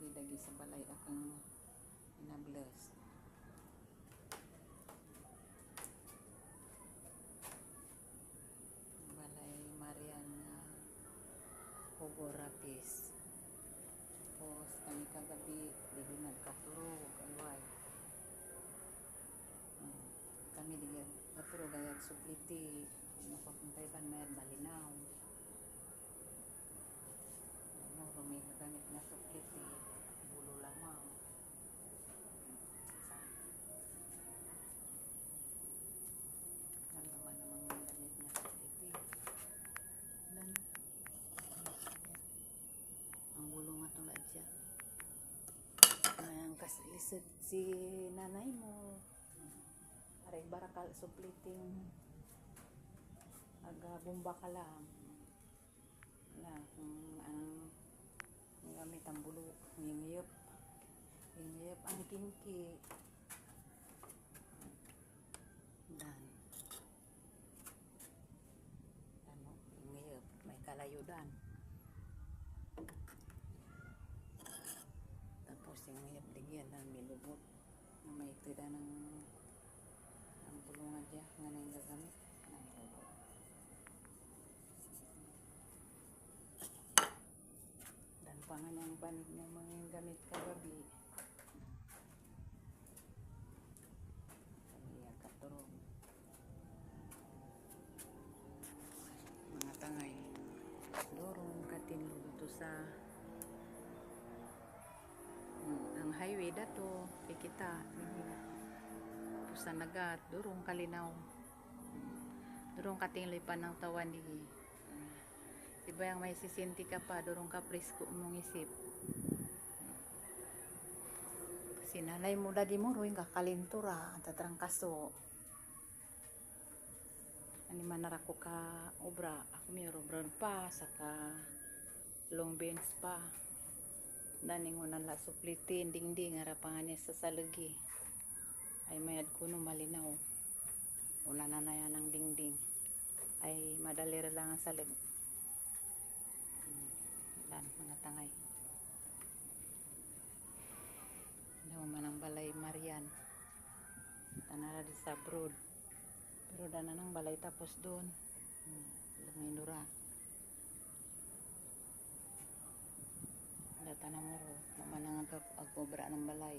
sa balay akong inabless. Balay Marian nga Hugo Rapis. Tapos kami kagabi, hindi nagkatulog, alway. Hmm. Kami di katulog gayag supliti, napapuntay ban mayad malinaw. Ano, rumi gamit na supliti, bulo lamang. Sa Ano naman namang gamit na supliti. Dan, ang bulo nga tulad siya. Ang kaslisod si nanay mo. Aray barakal supliting aga bomba ka lang. Na, ang, ang, ang gamit ang bulo, ngingiyop. Ngingiyop ang kinki. Dan. Ano, ngingiyop. May kalayudan. Tapos digyan ng milubot. Na may tida ng ang pulungan siya nga na yung gagamit na milubot. Dan pa nga ng banig ng mga yung gamit kagabi. Kami yung katurong. Mga tangay. Dorong katinlo to sa highway dato kay kita sa nagat durong kalinaw. Durong katingloy pa ng tawan di diba yung may sisinti ka pa durong ka presko mong isip. Sinalay mo dagi mo ruing kakalintura ang tatrang kaso ani manar ako ka obra ako may obra pa saka long beans pa daning unan la suplitin dingding harapangan niya sa salagi ay mayad kuno malinaw. Una na na yan ang dingding. Ay madali lang ang salig. Hmm, lan mga tangay. Daw man ang balay Marian. Tanara di sa brood. Pero dana ng balay tapos doon. Hmm, lumindura data na mo ro naman ang agobra ng balay